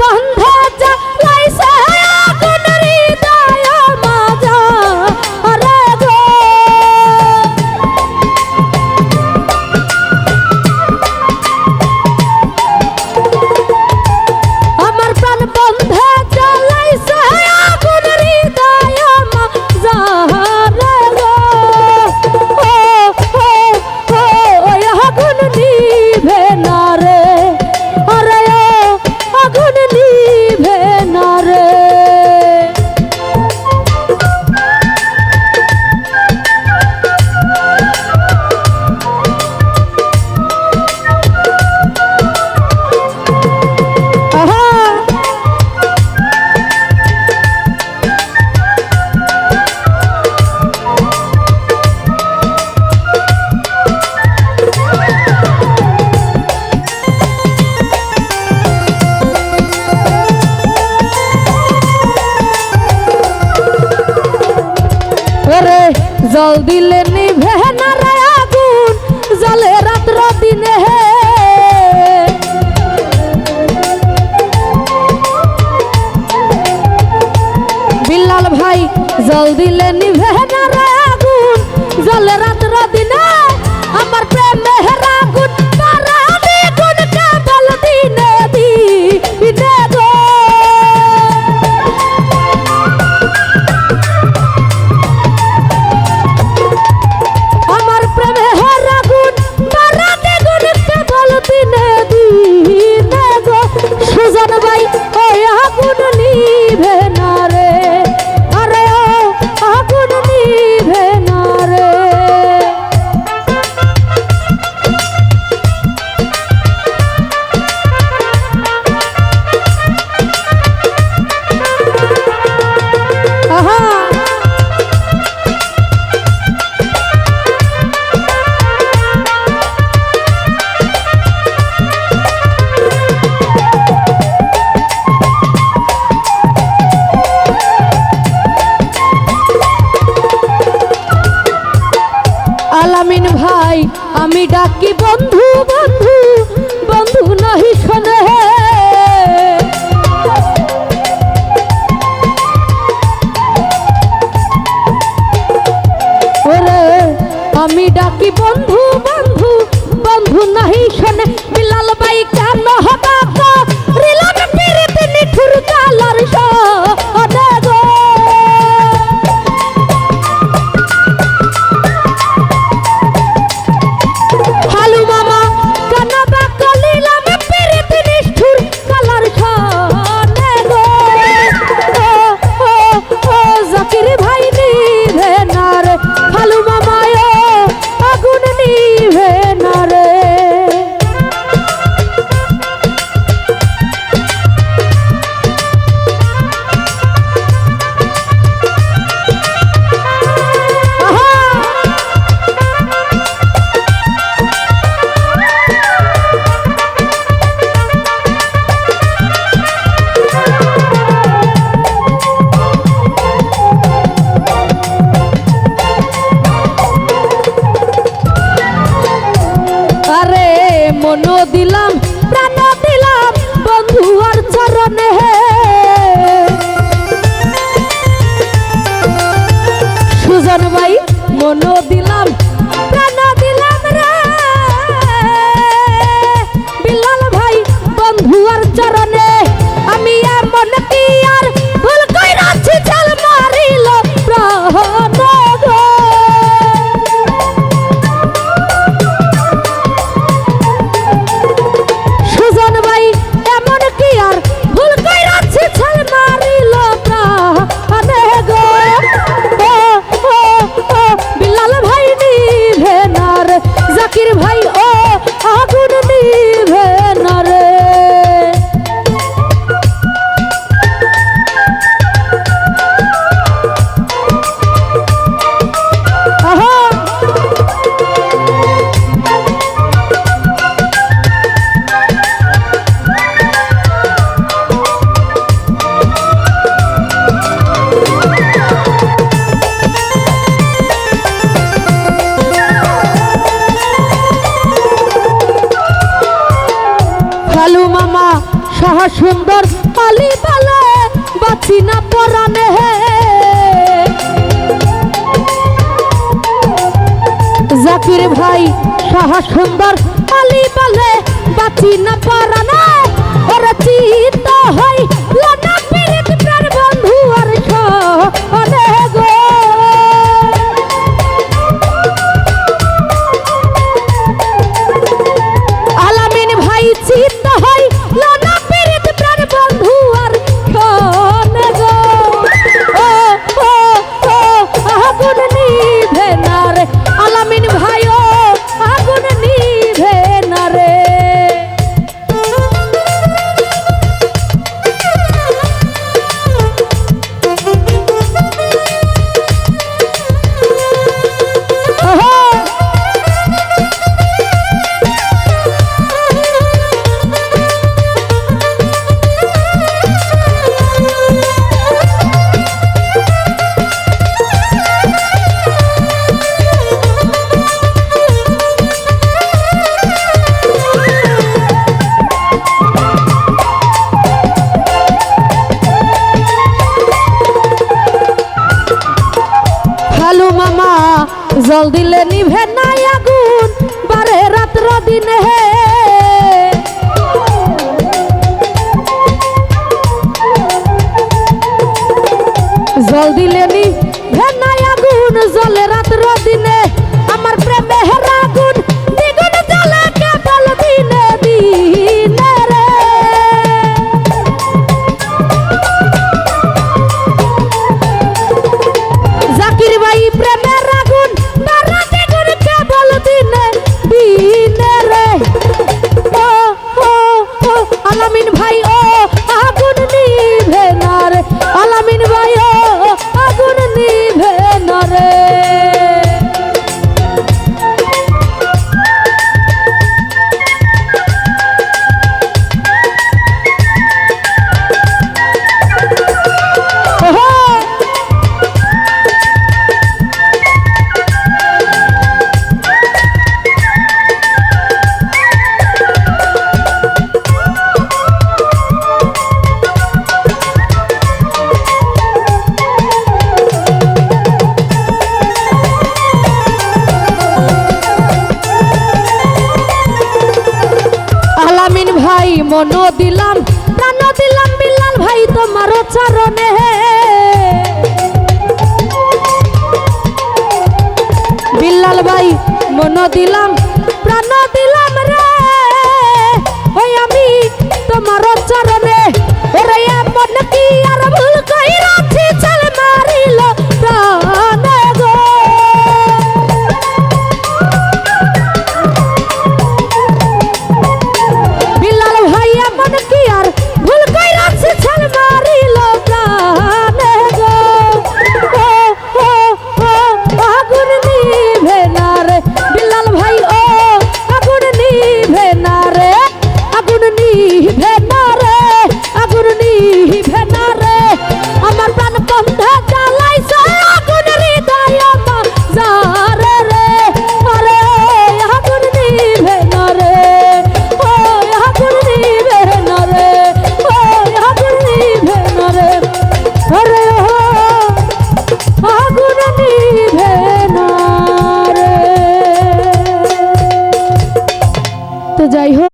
বন্ধ জল দিলে নিভে আমি ডাকি বন্ধু বন্ধু বন্ধু নাহি শোনে। ওরে, আমি ডাকি বন্ধু বন্ধু বন্ধু নাহি শোনে। Bilal by car I'm that সহ সুন্দর পালি পালে, বাঁচি না পরানে জাকির ভাই, সহ সুন্দর পালি পালে, বাঁচি না পরা মামা, জল দিলে নিভে নাই আগুন, বারে রাত্র দিনে হে। জল দিলে নিভে নাই আগুন, জলে রাত্র মন দিলাম, প্রাণ দিলাম বিলাল ভাই তোমার চরণে। বিল্লাল ভাই, মন দিলাম, প্রাণ দিলাম রে। ওই আমি তোমার চরণে